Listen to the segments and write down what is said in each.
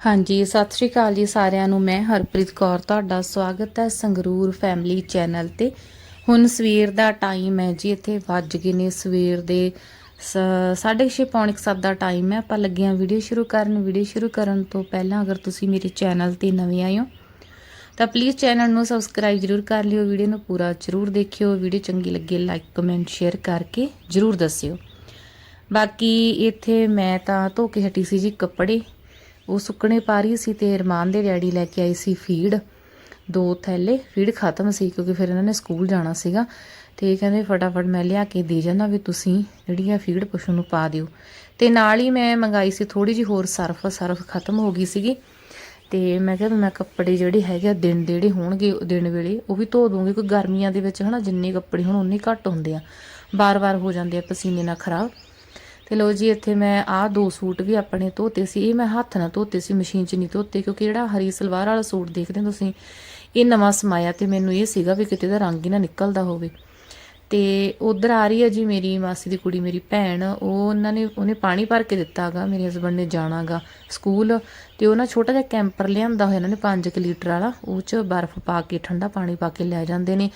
ਹਾਂਜੀ, ਸਤਿ ਸ਼੍ਰੀ ਅਕਾਲ ਜੀ ਸਾਰਿਆਂ ਨੂੰ। ਮੈਂ ਹਰਪ੍ਰੀਤ ਕੌਰ, ਤੁਹਾਡਾ ਸਵਾਗਤ ਹੈ ਸੰਗਰੂਰ ਫੈਮਿਲੀ ਚੈਨਲ ਤੇ। ਹੁਣ ਸਵੇਰ ਦਾ ਟਾਈਮ ਹੈ ਜੀ, ਇੱਥੇ ਵੱਜ ਗਏ ਨੇ ਸਵੇਰ ਦੇ 6:30 ਪੌਣੇ 7 ਦਾ ਟਾਈਮ ਹੈ। ਆਪਾਂ ਲੱਗੇ ਵੀਡੀਓ ਸ਼ੁਰੂ ਕਰਨ। ਵੀਡੀਓ ਸ਼ੁਰੂ ਕਰਨ ਤੋਂ ਪਹਿਲਾਂ ਅਗਰ ਤੁਸੀਂ ਮੇਰੇ ਚੈਨਲ ਤੇ ਨਵੇਂ ਆਏ ਹੋ, ਤਾਂ ਪਲੀਜ਼ ਚੈਨਲ ਨੂੰ ਸਬਸਕ੍ਰਾਈਬ ਜਰੂਰ ਕਰ ਲਿਓ। ਵੀਡੀਓ ਨੂੰ ਪੂਰਾ ਜਰੂਰ ਦੇਖਿਓ। ਵੀਡੀਓ ਚੰਗੀ ਲੱਗੇ ਲਾਈਕ ਕਮੈਂਟ ਸ਼ੇਅਰ ਕਰਕੇ ਜਰੂਰ ਦੱਸਿਓ। ਬਾਕੀ ਇੱਥੇ ਮੈਂ ਤਾਂ ਧੋ ਕੇ ਹਟੀ ਸੀ ਜੀ ਕੱਪੜੇ। ਉਹ ਸੁੱਕਣੇ ਪਾ ਰਹੀ ਸੀ ਤੇ ਰਮਾਨ ਦੇ ਡੈਡੀ ਲੈ ਕੇ ਆਈ ਸੀ ਫੀਡ। ਦੋ ਥੈਲੇ, ਫੀਡ ਖਤਮ ਸੀ ਕਿਉਂਕਿ ਫਿਰ ਇਹਨਾਂ ਨੇ ਸਕੂਲ ਜਾਣਾ ਸੀਗਾ। ਤੇ ਕਹਿੰਦੇ ਫਟਾਫਟ ਮੈਂ ਲਿਆ ਕੇ ਦੇ ਜਾਣਾ ਵੀ ਤੁਸੀਂ ਜਿਹੜੀ ਆ ਫੀਡ ਪਸ਼ੂ ਨੂੰ ਪਾ ਦਿਓ। ਤੇ ਨਾਲ ਹੀ ਮੈਂ ਮੰਗਾਈ ਸੀ ਥੋੜੀ ਜੀ ਹੋਰ ਸਰਫ ਸਰਫ ਖਤਮ ਹੋ ਗਈ ਸੀਗੀ। ਤੇ ਮੈਂ ਕਿਹਾ ਵੀ ਮੈਂ ਕੱਪੜੇ ਜਿਹੜੇ ਹੈਗੇ ਆ ਦਿਨ ਦੇ ਜਿਹੜੇ ਹੋਣਗੇ ਦਿਨ ਵੇਲੇ ਉਹ ਵੀ ਧੋ ਦੂੰਗੀ ਕੋਈ ਗਰਮੀਆਂ ਦੇ ਵਿੱਚ ਹਨਾ ਜਿੰਨੇ ਕੱਪੜੇ ਹੁਣ ਉਨੇ ਘੱਟ ਹੁੰਦੇ ਆ। ਬਾਰ-ਬਾਰ ਹੋ ਜਾਂਦੇ ਆ ਪਸੀਨੇ ਨਾਲ ਖਰਾਬ। ਤੇ ਲਓ ਜੀ, ਇੱਥੇ ਮੈਂ ਆਹ ਦੋ ਸੂਟ ਵੀ ਆਪਣੇ ਧੋਤੇ ਸੀ। ਇਹ ਮੈਂ ਹੱਥ ਨਾਲ ਧੋਤੇ ਸੀ, ਮਸ਼ੀਨ 'ਚ ਨਹੀਂ ਧੋਤੇ, ਕਿਉਂਕਿ ਜਿਹੜਾ ਹਰੀ ਸਲਵਾਰ ਵਾਲਾ ਸੂਟ ਦੇਖਦੇ ਹੋ ਤੁਸੀਂ, ਇਹ ਨਵਾਂ ਸਮਾਇਆ ਤੇ ਮੈਨੂੰ ਇਹ ਸੀਗਾ ਵੀ ਕਿਤੇ ਦਾ ਰੰਗ ਹੀ ਨਾ ਨਿਕਲਦਾ ਹੋਵੇ। ਤੇ ਉਧਰ ਆ ਰਹੀ ਹੈ ਜੀ ਮੇਰੀ ਮਾਸੀ ਦੀ ਕੁੜੀ, ਮੇਰੀ ਭੈਣ। ਉਹ ਉਹਨਾਂ ਨੇ, ਉਹਨੇ ਪਾਣੀ ਭਰ ਕੇ ਦਿੱਤਾਗਾ ਮੇਰੇ ਹਸਬੰਡ ਨੇ ਜਾਣਾਗਾ ਸਕੂਲ। ਤੇ ਉਹ ਨਾ ਛੋਟਾ ਜਿਹਾ ਕੈਂਪਰ ਲਿਆਂਦਾ ਹੋਇਆ ਇਹਨਾਂ ਨੇ 5 ਲੀਟਰ ਵਾਲਾ। ਉਹ ਚ ਬਰਫ਼ ਪਾ ਕੇ, ਠੰਡਾ ਪਾਣੀ ਪਾ ਕੇ ਲੈ ਜਾਂਦੇ ਨੇ।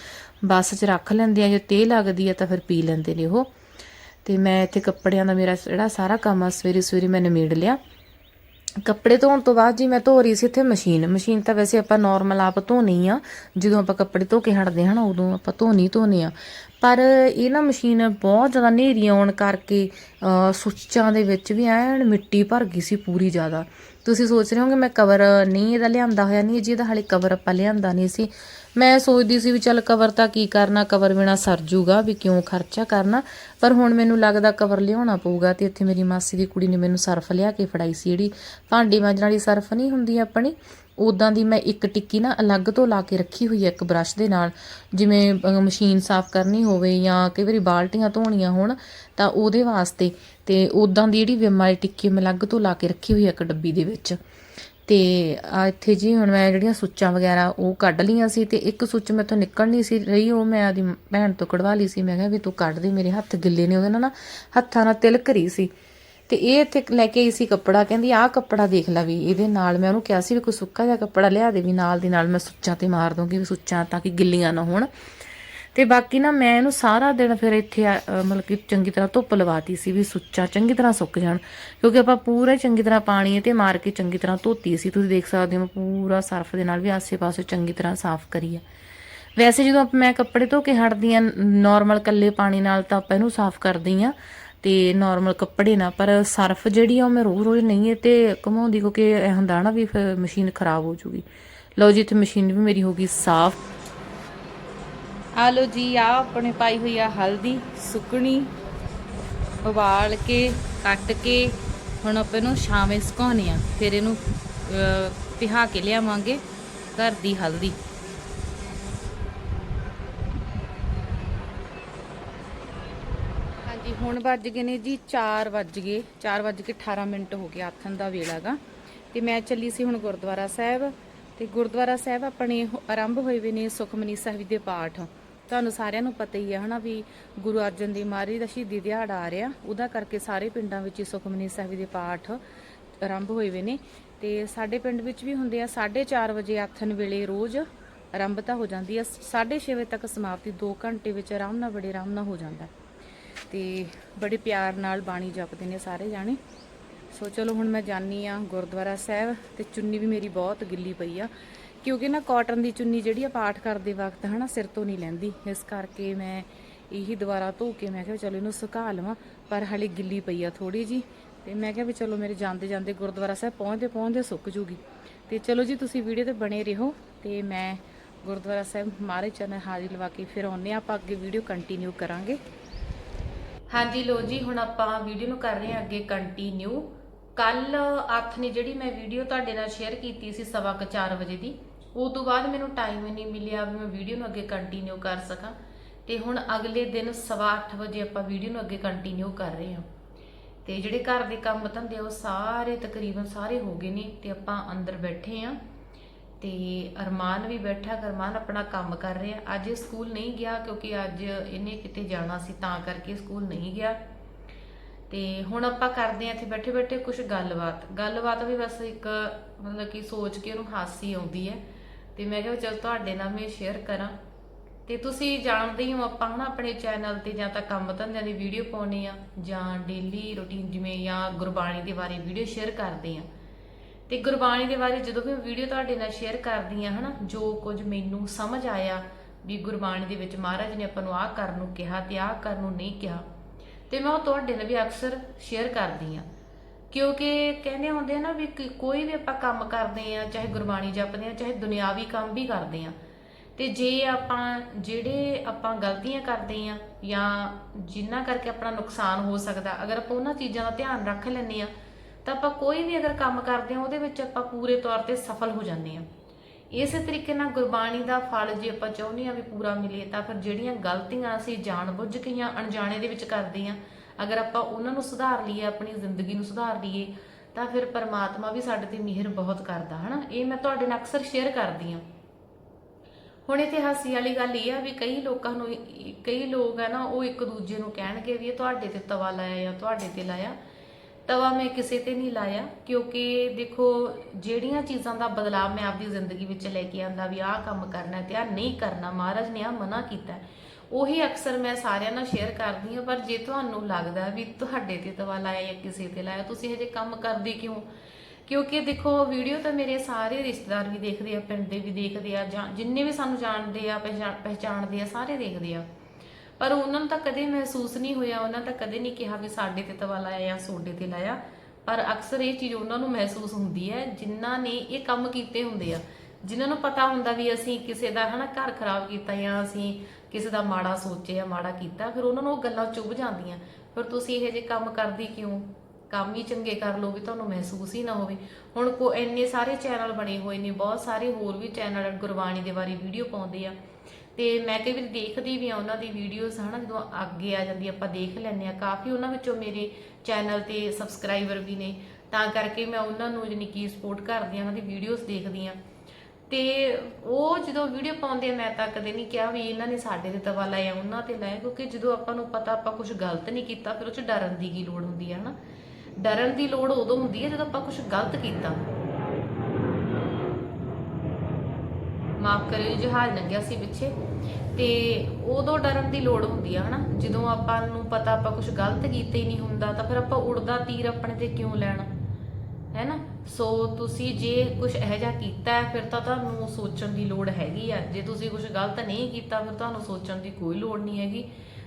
ਬੱਸ 'ਚ ਰੱਖ ਲੈਂਦੇ ਆ, ਜੇ ਤੇਲ ਲੱਗਦੀ ਆ ਤਾਂ ਫਿਰ ਪੀ ਲੈਂਦੇ ਨੇ ਉਹ। ਤੇ ਮੈਂ ਇੱਥੇ ਕੱਪੜਿਆਂ ਦਾ ਮੇਰਾ ਜਿਹੜਾ ਸਾਰਾ ਕੰਮ ਆ, ਸਵੇਰੇ ਸਵੇਰੇ ਮੈਂ ਨਿਮੇੜ ਲਿਆ। ਕੱਪੜੇ ਧੋਣ ਤੋਂ ਬਾਅਦ ਜੀ ਮੈਂ ਧੋ ਰਹੀ ਸੀ ਇੱਥੇ ਮਸ਼ੀਨ। ਮਸ਼ੀਨ ਤਾਂ ਵੈਸੇ ਆਪਾਂ ਨਾਰਮਲ ਆਪ ਧੋਣੀ ਆ, ਜਦੋਂ ਆਪਾਂ ਕੱਪੜੇ ਧੋ ਕੇ ਹਟਦੇ ਹਾਂ ਨਾ, ਉਦੋਂ ਆਪਾਂ ਧੋਣੀ ਧੋਨੇ ਆ। ਪਰ ਇਹ ਨਾ ਮਸ਼ੀਨ ਬਹੁਤ ਜ਼ਿਆਦਾ ਹਨੇਰੀ ਆਉਣ ਕਰਕੇ ਸੁੱਚਾਂ ਦੇ ਵਿੱਚ ਵੀ ਐਨ ਮਿੱਟੀ ਭਰ ਗਈ ਸੀ ਪੂਰੀ ਜ਼ਿਆਦਾ। ਤੁਸੀਂ ਸੋਚ ਰਹੇ ਹੋਗੇ ਮੈਂ ਕਵਰ ਨਹੀਂ ਇਹਦਾ ਲਿਆਂਦਾ ਹੋਇਆ, ਨਹੀਂ ਜੀ, ਇਹਦਾ ਹਾਲੇ ਕਵਰ ਆਪਾਂ ਲਿਆਂਦਾ ਨਹੀਂ ਸੀ। ਮੈਂ ਸੋਚਦੀ ਸੀ ਵੀ ਚੱਲ ਕਵਰ ਤਾਂ ਕੀ ਕਰਨਾ ਕਵਰ ਬਿਨਾ ਸਰ ਜੂਗਾ ਵੀ ਕਿਉਂ ਖਰਚਾ ਕਰਨਾ। ਪਰ ਹੁਣ ਮੈਨੂੰ ਲੱਗਦਾ ਕਵਰ ਲਿਆਉਣਾ ਪਊਗਾ ਤੇ ਇੱਥੇ ਮੇਰੀ ਮਾਸੀ ਦੀ ਕੁੜੀ ਨੇ ਮੈਨੂੰ ਸਰਫ ਲਿਆ ਕੇ ਫੜਾਈ ਸੀ ਜਿਹੜੀ ਭਾਂਡੇ ਮਾਂਜਣ ਵਾਲੀ ਸਰਫ ਨਹੀਂ ਹੁੰਦੀ ਆਪਣੀ। ਉਦਾਂ ਦੀ ਮੈਂ ਇੱਕ ਟਿੱਕੀ ਨਾ ਅਲੱਗ ਤੋਂ ਲਾ ਕੇ ਰੱਖੀ ਹੋਈ ਹੈ ਇੱਕ ਬ੍ਰਸ਼ ਦੇ ਨਾਲ। ਜਿਵੇਂ ਮਸ਼ੀਨ ਸਾਫ਼ ਕਰਨੀ ਹੋਵੇ ਜਾਂ ਕਈ ਵਾਰੀ ਬਾਲਟੀਆਂ ਧੋਣੀਆਂ ਹੋਣ ਤਾਂ ਉਹਦੇ ਵਾਸਤੇ। ਤੇ ਉਦਾਂ ਦੀ ਜਿਹੜੀ ਵਿਮ ਵਾਲੀ ਟਿੱਕੀ ਮੈਂ ਅਲੱਗ ਤੋਂ ਲਾ ਕੇ ਰੱਖੀ ਹੋਈ ਹੈ ਇੱਕ ਡੱਬੀ ਦੇ ਵਿੱਚ। ਤੇ ਆ ਇੱਥੇ ਜੀ ਹੁਣ ਮੈਂ ਜਿਹੜੀਆਂ ਸੁੱਚਾਂ ਵਗੈਰਾ ਉਹ ਕੱਢ ਲਈਆਂ ਸੀ ਤੇ ਇੱਕ ਸੁੱਚ ਮੈਥੋਂ ਨਿਕਲ ਨਹੀਂ ਸੀ ਰਹੀ, ਉਹ ਮੈਂ ਆਦੀ ਭੈਣ ਤੋਂ ਕਢਵਾ ਲਈ ਸੀ। ਮੈਂ ਕਿਹਾ ਵੀ ਤੂੰ ਕੱਢ ਦੇ, ਮੇਰੇ ਹੱਥ ਗਿੱਲੇ ਨੇ, ਉਹਦੇ ਨਾਲ ਨਾ ਹੱਥਾਂ ਨਾਲ ਤਿਲਕ ਰਹੀ ਸੀ। ਤੇ ਇਹ ਇੱਥੇ ਲੈ ਕੇ ਆਈ ਸੀ ਕੱਪੜਾ, ਕਹਿੰਦੀ ਆਹ ਕੱਪੜਾ ਦੇਖ ਲੈ ਵੀ, ਇਹਦੇ ਨਾਲ ਮੈਂ ਉਹਨੂੰ ਕਿਹਾ ਸੀ ਵੀ ਕੋਈ ਸੁੱਕਾ ਜਿਹਾ ਕੱਪੜਾ ਲਿਆ ਦੇ ਵੀ ਨਾਲ ਦੀ ਨਾਲ ਮੈਂ ਸੁੱਚਾਂ ਤੇ ਮਾਰ ਦੂੰਗੀ ਵੀ ਸੁੱਚਾਂ ਤਾਂ ਕਿ ਗਿੱਲੀਆਂ ਨਾ ਹੋਣ। ਤੇ ਬਾਕੀ ਨਾ ਮੈਂ ਇਹਨੂੰ ਸਾਰਾ ਦਿਨ ਫਿਰ ਇੱਥੇ ਮਤਲਬ ਕਿ ਚੰਗੀ ਤਰ੍ਹਾਂ ਧੁੱਪ ਲਵਾਤੀ ਸੀ ਵੀ ਸੁੱਚਾ, ਚੰਗੀ ਤਰ੍ਹਾਂ ਸੁੱਕ ਜਾਣ। ਕਿਉਂਕਿ ਆਪਾਂ ਪੂਰਾ ਚੰਗੀ ਤਰ੍ਹਾਂ ਪਾਣੀ ਤੇ ਮਾਰ ਕੇ ਚੰਗੀ ਤਰ੍ਹਾਂ ਧੋਤੀ ਸੀ। ਤੁਸੀਂ ਦੇਖ ਸਕਦੇ ਹੋ ਮੈਂ ਪੂਰਾ ਸਰਫ ਦੇ ਨਾਲ ਵੀ ਆਸੇ-ਪਾਸੇ ਚੰਗੀ ਤਰ੍ਹਾਂ ਸਾਫ਼ ਕਰੀ ਆ। ਵੈਸੇ ਜਦੋਂ ਆਪ- ਮੈਂ ਕੱਪੜੇ ਧੋ ਕੇ ਹਟਦੀ ਆ ਨਾਰਮਲ ਕੱਲੇ ਪਾਣੀ ਨਾਲ ਤਾਂ ਆਪਾਂ ਇਹਨੂੰ ਸਾਫ਼ ਕਰਦੀ ਆ ਤੇ ਨਾਰਮਲ ਕੱਪੜੇ ਨਾਲ। ਪਰ ਸਰਫ ਜਿਹੜੀ ਆ ਉਹ ਮੈਂ ਰੋਜ਼-ਰੋਜ਼ ਨਹੀਂ, ਇਹ ਤੇ ਘਮਾਉਂਦੀ ਕਿਉਂਕਿ ਇਹ ਹੁੰਦਾ ਨਾ ਵੀ ਫਿਰ ਮਸ਼ੀਨ ਖਰਾਬ ਹੋ ਜੂਗੀ। ਲਓ ਜੀ, ਇੱਥੇ ਮਸ਼ੀਨ ਵੀ ਮੇਰੀ ਹੋ ਗਈ ਸਾਫ਼। ਆ ਲੋ ਜੀ, ਆ ਆਪਣੇ ਪਾਈ ਹੋਈ ਆ ਹਲਦੀ ਸੁੱਕਣੀ, ਉਬਾਲ ਕੇ, ਕੱਟ ਕੇ, ਹੁਣ ਆਪਾਂ ਇਹਨੂੰ ਛਾਵੇਂ ਸੁਕਾਉਣੀ ਆ। ਫਿਰ ਇਹਨੂੰ ਪਿਹਾ ਕੇ ਲਿਆਵਾਂਗੇ ਘਰ ਦੀ ਹਲਦੀ। ਹਾਂਜੀ, ਹੁਣ ਵੱਜ ਗਏ ਨੇ ਜੀ 4 ਵੱਜ ਗਏ। 4 ਵੱਜ ਕੇ 18 ਮਿੰਟ ਹੋ ਗਏ ਆਥਨ ਦਾ ਵੇਲਾਗਾ ਤੇ ਮੈਂ ਚੱਲੀ ਸੀ ਹੁਣ ਗੁਰਦੁਆਰਾ ਸਾਹਿਬ। ਤੇ ਗੁਰਦੁਆਰਾ ਸਾਹਿਬ ਆਪਣੇ ਆਰੰਭ ਹੋਏ ਵੇ ਨੇ ਸੁਖਮਨੀ ਸਾਹਿਬ ਦੇ ਪਾਠ। ਤੁਹਾਨੂੰ ਸਾਰਿਆਂ ਨੂੰ ਪਤਾ ਹੀ ਹੈ ਹਨਾ ਵੀ ਗੁਰੂ ਅਰਜਨ ਦੇਵ ਮਹਾਰਾਜ ਦਾ ਸ਼ਹੀਦੀ ਦਿਹਾੜਾ ਆ ਰਿਹਾ। ਉਹਦਾ ਕਰਕੇ ਸਾਰੇ ਪਿੰਡਾਂ ਵਿੱਚ ਹੀ ਸੁਖਮਨੀ ਸਾਹਿਬ ਦੇ ਪਾਠ ਆਰੰਭ ਹੋਏ ਵੇ ਨੇ। ਤੇ ਸਾਡੇ ਪਿੰਡ ਵਿੱਚ ਵੀ ਹੁੰਦੇ ਆ 4:30 ਵਜੇ ਆਥਨ ਵੇਲੇ ਰੋਜ਼ ਆਰੰਭਤਾ ਹੋ ਜਾਂਦੀ ਆ। 6:30 ਵਜੇ ਤੱਕ ਸਮਾਪਤੀ 2 ਘੰਟੇ ਵਿੱਚ ਆਰਾਮ ਨਾਲ, ਬੜੇ ਆਰਾਮ ਨਾਲ ਹੋ ਜਾਂਦਾ। ਤੇ ਬੜੇ ਪਿਆਰ ਨਾਲ ਬਾਣੀ ਜਪਦੇ ਨੇ ਸਾਰੇ ਜਾਣੇ। ਸੋ ਚਲੋ ਹੁਣ ਮੈਂ ਜਾਣੀ ਆ ਗੁਰਦੁਆਰਾ ਸਾਹਿਬ ਤੇ ਚੁੰਨੀ ਵੀ ਮੇਰੀ ਬਹੁਤ ਗਿੱਲੀ ਪਈ ਆ। ਕਿਉਂਕਿ ਨਾ ਕਾਟਨ ਦੀ ਚੁੰਨੀ ਜਿਹੜੀ ਆ ਪਾਠ ਕਰਦੇ ਵਕਤ ਹਨਾ ਸਿਰ ਤੋਂ ਨਹੀਂ ਲੈਂਦੀ। ਇਸ ਕਰਕੇ ਮੈਂ ਇਹੀ ਦੁਬਾਰਾ ਧੋ ਕੇ ਮੈਂ ਕਿਹਾ ਚਲੋ ਇਹਨੂੰ ਸੁਕਾ ਲਵਾਂ, ਪਰ ਹਲੇ ਗਿੱਲੀ ਪਈ ਆ ਥੋੜੀ ਜੀ ਤੇ ਮੈਂ ਕਿਹਾ ਵੀ ਚਲੋ ਮੇਰੇ ਜਾਂਦੇ ਜਾਂਦੇ ਗੁਰਦੁਆਰਾ ਸਾਹਿਬ ਪਹੁੰਚਦੇ ਪਹੁੰਚਦੇ ਸੁੱਕ ਜੂਗੀ। ਤੇ ਚਲੋ ਜੀ ਤੁਸੀਂ ਵੀਡੀਓ ਤੇ ਬਣੇ ਰਹੋ ਤੇ ਮੈਂ ਗੁਰਦੁਆਰਾ ਸਾਹਿਬ ਮਾਰੇ ਚਰਨ ਹਾਜ਼ਰੀ ਲਵਾ ਕੇ ਫਿਰ ਆਉਂਦੇ ਹਾਂ। ਆਪਾਂ ਅੱਗੇ ਵੀਡੀਓ ਕੰਟੀਨਿਊ ਕਰਾਂਗੇ। ਹਾਂਜੀ ਲੋ ਜੀ, ਹੁਣ ਆਪਾਂ ਵੀਡੀਓ ਨੂੰ ਕਰ ਰਹੇ ਹਾਂ ਅੱਗੇ ਕੰਟੀਨਿਊ ਕੱਲ ਅੱਠ ਨੇ ਜਿਹੜੀ ਮੈਂ ਵੀਡੀਓ ਤੁਹਾਡੇ ਨਾਲ ਸ਼ੇਅਰ ਕੀਤੀ ਸੀ ਸਵਾ ਕੁ 4 ਵਜੇ ਦੀ ਉਸ ਤੋਂ ਬਾਅਦ ਮੈਨੂੰ ਟਾਈਮ ਹੀ ਨਹੀਂ ਮਿਲਿਆ ਵੀ ਮੈਂ ਵੀਡੀਓ ਨੂੰ ਅੱਗੇ ਕੰਟੀਨਿਊ ਕਰ ਸਕਾਂ। ਤੇ ਹੁਣ ਅਗਲੇ ਦਿਨ ਸਵਾ ਅੱਠ ਵਜੇ ਆਪਾਂ ਵੀਡੀਓ ਨੂੰ ਅੱਗੇ ਕੰਟੀਨਿਊ ਕਰ ਰਹੇ ਹਾਂ। ਤੇ ਜਿਹੜੇ ਘਰ ਦੇ ਕੰਮ ਧੰਦੇ ਆ, ਉਹ ਸਾਰੇ ਤਕਰੀਬਨ ਸਾਰੇ ਹੋ ਗਏ ਨੇ ਤੇ ਆਪਾਂ ਅੰਦਰ ਬੈਠੇ ਆ ਤੇ ਅਰਮਾਨ ਵੀ ਬੈਠਾ, ਅਰਮਾਨ ਆਪਣਾ ਕੰਮ ਕਰ ਰਿਹਾ। ਅੱਜ ਇਹ ਸਕੂਲ ਨਹੀਂ ਗਿਆ ਕਿਉਂਕਿ ਅੱਜ ਇਹਨੇ ਕਿਤੇ ਜਾਣਾ ਸੀ, ਤਾਂ ਕਰਕੇ ਸਕੂਲ ਨਹੀਂ ਗਿਆ। ਤੇ ਹੁਣ ਆਪਾਂ ਕਰਦੇ ਆ ਇੱਥੇ ਬੈਠੇ ਬੈਠੇ ਕੁਝ ਗੱਲਬਾਤ। ਗੱਲਬਾਤ ਵੀ ਬਸ ਇੱਕ ਮਤਲਬ ਕਿ ਸੋਚ ਕੇ ਉਹਨੂੰ ਹਾਸੀ ਆਉਂਦੀ ਹੈ। ਤੇ ਮੈਂ ਕਿਹਾ ਚਲ ਤੁਹਾਡੇ ਨਾਲ ਮੈਂ ਸ਼ੇਅਰ ਕਰਾਂ। ਤੇ ਤੁਸੀਂ ਜਾਣਦੇ ਹੀ ਹੋ, ਆਪਾਂ ਹਨਾ ਆਪਣੇ ਚੈਨਲ ਤੇ ਜਾਂ ਤਾਂ ਕੰਮ ਧੰਦਿਆਂ ਦੀ ਵੀਡੀਓ ਪਾਉਨੇ ਆ ਜਾਂ ਡੇਲੀ ਰੁਟੀਨ ਜਿਵੇਂ ਜਾਂ ਗੁਰਬਾਣੀ ਦੇ ਬਾਰੇ ਵੀਡੀਓ ਸ਼ੇਅਰ ਕਰਦੇ ਆ ਤੇ ਗੁਰਬਾਣੀ ਦੇ ਬਾਰੇ ਜਦੋਂ ਵੀ ਵੀਡੀਓ ਤੁਹਾਡੇ ਨਾਲ ਸ਼ੇਅਰ ਕਰਦੀ ਆ ਹਨਾ, ਜੋ ਕੁਝ ਮੈਨੂੰ ਸਮਝ ਆਇਆ ਵੀ ਗੁਰਬਾਣੀ ਦੇ ਵਿੱਚ ਮਹਾਰਾਜ ਨੇ ਆਪਾਂ ਨੂੰ ਆਹ ਕਰਨ ਨੂੰ ਕਿਹਾ ਤੇ ਆਹ ਕਰਨ ਨੂੰ ਨਹੀਂ ਕਿਹਾ, ਤੇ ਮੈਂ ਉਹ ਤੁਹਾਡੇ ਨਾਲ ਵੀ ਅਕਸਰ ਸ਼ੇਅਰ ਕਰਦੀ ਆ ਕਿਉਂਕਿ ਕਹਿੰਦੇ ਹੁੰਦੇ ਆ ਨਾ ਵੀ ਕਿ ਕੋਈ ਵੀ ਆਪਾਂ ਕੰਮ ਕਰਦੇ ਆ, ਚਾਹੇ ਗੁਰਬਾਣੀ ਜਪਦੇ ਆ, ਚਾਹੇ ਦੁਨਿਆਵੀ ਕੰਮ ਵੀ ਕਰਦੇ ਆ, ਤੇ ਜੇ ਆਪਾਂ ਜਿਹੜੇ ਆਪਾਂ ਗਲਤੀਆਂ ਕਰਦੇ ਆ ਜਾਂ ਜਿੰਨਾ ਕਰਕੇ ਆਪਣਾ ਨੁਕਸਾਨ ਹੋ ਸਕਦਾ, ਅਗਰ ਆਪਾਂ ਉਹਨਾਂ ਚੀਜ਼ਾਂ ਦਾ ਧਿਆਨ ਰੱਖ ਲੈਂਦੇ ਆ, ਤਾਂ ਆਪਾਂ ਕੋਈ ਵੀ ਅਗਰ ਕੰਮ ਕਰਦੇ ਆ, ਉਹਦੇ ਵਿੱਚ ਆਪਾਂ ਪੂਰੇ ਤੌਰ ਤੇ ਸਫਲ ਹੋ ਜਾਂਦੇ ਆ। ਇਸੇ ਤਰੀਕੇ ਨਾਲ ਗੁਰਬਾਣੀ ਦਾ ਫਲ ਜੇ ਆਪਾਂ ਚਾਹੁੰਦੇ ਆ ਵੀ ਪੂਰਾ ਮਿਲੇ, ਤਾਂ ਫਿਰ ਜਿਹੜੀਆਂ ਗਲਤੀਆਂ ਅਸੀਂ ਜਾਣਬੁੱਝ ਕੇ ਜਾਂ ਅਣਜਾਣੇ ਦੇ ਵਿੱਚ ਕਰਦੇ ਆ ਅਗਰ ਆਪਾਂ ਉਹਨਾਂ ਨੂੰ ਸੁਧਾਰ ਲਈਏ, ਆਪਣੀ ਜ਼ਿੰਦਗੀ ਨੂੰ ਸੁਧਾਰ ਲਈਏ, ਤਾਂ ਫਿਰ ਪਰਮਾਤਮਾ ਵੀ ਸਾਡੇ ਤੇ ਮਿਹਰ ਬਹੁਤ ਕਰਦਾ, ਹਨਾ? ਇਹ ਮੈਂ ਤੁਹਾਡੇ ਨਾਲ ਅਕਸਰ ਸ਼ੇਅਰ ਕਰਦੀ ਹਾਂ। ਹੁਣ ਇੱਥੇ ਹਾਸੀ ਵਾਲੀ ਗੱਲ ਇਹ ਆ ਵੀ ਕਈ ਲੋਕਾਂ ਨੂੰ ਕਈ ਲੋਕ ਆ ਨਾ, ਉਹ ਇੱਕ ਦੂਜੇ ਨੂੰ ਕਹਿਣਗੇ ਵੀ ਇਹ ਤੁਹਾਡੇ ਤੇ ਤਵਾ ਲਾਇਆ ਜਾਂ ਤੁਹਾਡੇ ਤੇ ਲਾਇਆ। ਤਵਾ ਮੈਂ ਕਿਸੇ ਤੇ ਨਹੀਂ ਲਾਇਆ, ਕਿਉਂਕਿ ਦੇਖੋ, ਜਿਹੜੀਆਂ ਚੀਜ਼ਾਂ ਦਾ ਬਦਲਾਅ ਮੈਂ ਆਪਦੀ ਜ਼ਿੰਦਗੀ ਵਿੱਚ ਲੈ ਕੇ ਆਂਦਾ ਵੀ ਆਹ ਕੰਮ ਕਰਨਾ ਤੇ ਆਹ ਨਹੀਂ ਕਰਨਾ, ਮਹਾਰਾਜ ਨੇ ਆਹ ਮਨਾ ਕੀਤਾ। ਉਹੀ ਅਕਸਰ ਮੈਂ ਸਾਰਿਆਂ ਨਾਲ ਸ਼ੇਅਰ ਕਰਦੀ ਹਾਂ, ਪਰ ਜੇ ਤੁਹਾਨੂੰ ਲੱਗਦਾ ਵੀ ਤੁਹਾਡੇ ਤੇ ਤਵਾ ਲਾਇਆ ਜਾਂ ਕਿਸੇ ਤੇ ਲਾਇਆ, ਤੁਸੀਂ ਹਜੇ ਕੰਮ ਕਰਦੇ ਕਿਉਂ? ਕਿਉਂਕਿ ਦੇਖੋ ਵੀਡੀਓ ਤਾਂ ਮੇਰੇ ਸਾਰੇ ਰਿਸ਼ਤੇਦਾਰ ਵੀ ਦੇਖਦੇ ਆ, ਪਿੰਡ ਦੇ ਵੀ ਦੇਖਦੇ ਆ, ਜਾਂ ਜਿੰਨੇ ਵੀ ਸਾਨੂੰ ਜਾਣਦੇ ਆ, ਪਹਿਚਾਣ- ਪਹਿਚਾਣਦੇ ਆ, ਸਾਰੇ ਦੇਖਦੇ ਆ। ਪਰ ਉਹਨਾਂ ਨੂੰ ਤਾਂ ਕਦੇ ਮਹਿਸੂਸ ਨਹੀਂ ਹੋਇਆ, ਉਹਨਾਂ ਤਾਂ ਕਦੇ ਨਹੀਂ ਕਿਹਾ ਵੀ ਸਾਡੇ ਤੇ ਤਵਾ ਲਾਇਆ ਜਾਂ ਸੋਡੇ ਤੇ ਲਾਇਆ। ਪਰ ਅਕਸਰ ਇਹ ਚੀਜ਼ ਉਹਨਾਂ ਨੂੰ ਮਹਿਸੂਸ ਹੁੰਦੀ ਹੈ, ਜਿਨ੍ਹਾਂ ਨੇ ਇਹ ਕੰਮ ਕੀਤੇ ਹੁੰਦੇ ਆ। ਜਿਨ੍ਹਾਂ ਨੂੰ ਪਤਾ ਹੁੰਦਾ ਵੀ ਅਸੀਂ ਕਿਸੇ ਦਾ ਹਨਾ ਘਰ ਖਰਾਬ ਕੀਤਾ ਜਾਂ ਅਸੀਂ ਕਿਸੇ ਦਾ ਮਾੜਾ ਸੋਚਿਆ, ਮਾੜਾ ਕੀਤਾ, ਫਿਰ ਉਹਨਾਂ ਨੂੰ ਉਹ ਗੱਲਾਂ ਚੁੱਭ ਜਾਂਦੀਆਂ। ਫਿਰ ਤੁਸੀਂ ਇਹੋ ਜਿਹੇ ਕੰਮ ਕਰਦੀ ਕਿਉਂ? ਕੰਮ ਹੀ ਚੰਗੇ ਕਰ ਲਓ ਵੀ ਤੁਹਾਨੂੰ ਮਹਿਸੂਸ ਹੀ ਨਾ ਹੋਵੇ। ਹੁਣ ਕੋ ਇੰਨੇ ਸਾਰੇ ਚੈਨਲ ਬਣੇ ਹੋਏ ਨੇ, ਬਹੁਤ ਸਾਰੇ ਹੋਰ ਵੀ ਚੈਨਲ ਗੁਰਬਾਣੀ ਦੇ ਬਾਰੇ ਵੀਡੀਓ ਪਾਉਂਦੇ ਆ। ਤੇ ਮੈਂ ਕਈ ਵਾਰੀ ਦੇਖਦੀ ਵੀ ਆ ਉਹਨਾਂ ਦੀ ਵੀਡੀਓਜ਼ ਹਨਾ ਜਦੋਂ ਅੱਗੇ ਆ ਜਾਂਦੀ, ਆਪਾਂ ਦੇਖ ਲੈਂਦੇ ਆ ਕਾਫੀ ਉਹਨਾਂ ਵਿੱਚੋਂ ਮੇਰੇ ਚੈਨਲ ਤੇ ਸਬਸਕ੍ਰਾਈਬਰ ਵੀ ਨੇ। ਤਾਂ ਕਰਕੇ ਮੈਂ ਉਹਨਾਂ ਨੂੰ ਜਾਨੀ ਕਿ ਸਪੋਰਟ ਕਰਦੀ ਆ ਉਹਨਾਂ ਦੀ ਵੀਡੀਓਜ਼ ਦੇਖਦੀ ਆ ਤੇ ਉਹ ਜਦੋਂ ਵੀਡੀਓ ਪਾਉਂਦੇ ਮੈਂ ਤਾਂ ਕਦੇ ਨਹੀਂ ਕਿਹਾ ਵੀ ਇਹਨਾਂ ਨੇ ਸਾਡੇ ਤੇ ਤਵਾ ਲਾਇਆ, ਉਹਨਾਂ ਤੇ ਲਾਇਆ, ਕਿਉਂਕਿ ਜਦੋਂ ਆਪਾਂ ਨੂੰ ਪਤਾ ਆਪਾਂ ਕੁਝ ਗਲਤ ਨਹੀਂ ਕੀਤਾ, ਫਿਰ ਉਹ ਚ ਡਰਨ ਦੀ ਕੀ ਲੋੜ ਹੁੰਦੀ ਹੈ ਹਨਾ? ਡਰਨ ਦੀ ਲੋੜ ਉਦੋਂ ਹੁੰਦੀ ਹੈ ਜਦੋਂ ਆਪਾਂ ਕੁਝ ਗਲਤ ਕੀਤਾ। ਮਾਫ ਕਰਿਓ ਜਹਾਜ਼ ਲੰਘਿਆ ਸੀ ਪਿੱਛੇ। ਤੇ ਉਦੋਂ ਡਰਨ ਦੀ ਲੋੜ ਹੁੰਦੀ ਆ, ਹਨਾ? ਜਦੋਂ ਆਪਾਂ ਨੂੰ ਪਤਾ ਆਪਾਂ ਕੁਝ ਗਲਤ ਕੀਤਾ ਹੀ ਨਹੀਂ ਹੁੰਦਾ, ਤਾਂ ਫਿਰ ਆਪਾਂ ਉੜਦਾ ਤੀਰ ਆਪਣੇ ਤੇ ਕਿਉਂ ਲੈਣਾ? ਹੈ ਨਾ ਸੋ ਤੁਸੀਂ ਜੇ ਕੁਝ ਇਹੋ ਜਿਹਾ ਕੀਤਾ ਫਿਰ ਤਾਂ ਤੁਹਾਨੂੰ ਸੋਚਣ ਦੀ ਲੋੜ ਹੈਗੀ ਆ। ਜੇ ਤੁਸੀਂ ਕੁਝ ਗਲਤ ਨਹੀਂ ਕੀਤਾ, ਫਿਰ ਤੁਹਾਨੂੰ ਸੋਚਣ ਦੀ ਕੋਈ ਲੋੜ ਨਹੀਂ ਹੈਗੀ।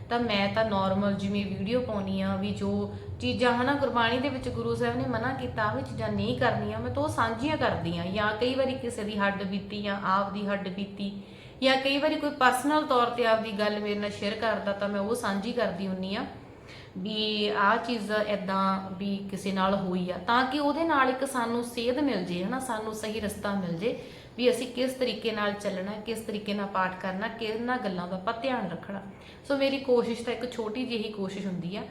ਤਾਂ ਮੈਂ ਤਾਂ ਨਾਰਮਲ ਜਿਵੇਂ ਵੀਡੀਓ ਪਾਉਣੀ ਆ ਵੀ ਜੋ ਚੀਜ਼ਾਂ, ਹਨਾ, ਗੁਰਬਾਣੀ ਦੇ ਵਿੱਚ ਗੁਰੂ ਸਾਹਿਬ ਨੇ ਮਨਾ ਕੀਤਾ ਵੀ ਚੀਜ਼ਾਂ ਨਹੀਂ ਕਰਨੀਆਂ, ਮੈਂ ਤਾਂ ਉਹ ਸਾਂਝੀਆਂ ਕਰਦੀ ਆ। ਜਾਂ ਕਈ ਵਾਰੀ ਕਿਸੇ ਦੀ ਹੱਡ ਬੀਤੀ ਜਾਂ ਆਪ ਦੀ ਹੱਡ ਬੀਤੀ, ਜਾਂ ਕਈ ਵਾਰੀ ਕੋਈ ਪਰਸਨਲ ਤੌਰ ਤੇ ਆਪਦੀ ਗੱਲ ਮੇਰੇ ਨਾਲ ਸ਼ੇਅਰ ਕਰਦਾ, ਤਾਂ ਮੈਂ ਉਹ ਸਾਂਝੀ ਕਰਦੀ ਹੁੰਨੀ ਆ। ਵੀ ਆਹ ਚੀਜ਼ ਐਦਾਂ ਵੀ ਕਿਸੇ ਨਾਲ ਹੋਈ ਆ, ਤਾਂ ਕਿ ਉਹਦੇ ਨਾਲ ਇੱਕ ਸਾਨੂੰ ਸੇਧ ਮਿਲ ਜੇ, ਹਨਾ, ਸਾਨੂੰ ਸਹੀ ਰਸਤਾ ਮਿਲ ਜੇ ਵੀ ਅਸੀਂ ਕਿਸ ਤਰੀਕੇ ਨਾਲ ਚੱਲਣਾ, ਕਿਸ ਤਰੀਕੇ ਨਾਲ ਪਾਠ ਕਰਨਾ, ਕਿਹਨਾਂ ਗੱਲਾਂ ਦਾ ਆਪਾਂ ਧਿਆਨ ਰੱਖਣਾ। ਸੋ ਮੇਰੀ ਕੋਸ਼ਿਸ਼ ਤਾਂ ਇੱਕ ਛੋਟੀ ਜਿਹੀ ਕੋਸ਼ਿਸ਼ ਹੁੰਦੀ ਆ,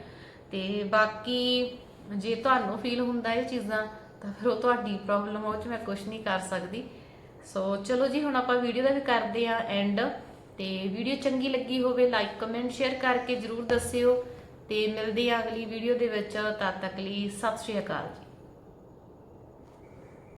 ਤੇ ਬਾਕੀ ਜੇ ਤੁਹਾਨੂੰ ਫੀਲ ਹੁੰਦਾ ਇਹ ਚੀਜ਼ਾਂ, ਤਾਂ ਫਿਰ ਉਹ ਤੁਹਾਡੀ ਪ੍ਰੋਬਲਮ ਉਹ ਚ ਮੈਂ ਕੁਝ ਨਹੀਂ ਕਰ ਸਕਦੀ। ਸੋ ਚਲੋ ਜੀ, ਹੁਣ ਆਪਾਂ ਵੀਡੀਓ ਦਾ ਵੀ ਕਰਦੇ ਆ ਐਂਡ ਤੇ ਵੀਡੀਓ ਚੰਗੀ ਲੱਗੀ ਹੋਵੇ ਲਾਈਕ ਕਮੈਂਟ ਸ਼ੇਅਰ ਕਰਕੇ ਜਰੂਰ ਦੱਸਿਓ। ਤੇ ਮਿਲਦੇ ਆ ਅਗਲੀ ਵੀਡੀਓ ਦੇ ਵਿੱਚ ਤਦ ਤੱਕ ਲਈ ਸਤਿ ਸ਼੍ਰੀ ਅਕਾਲ ਜੀ।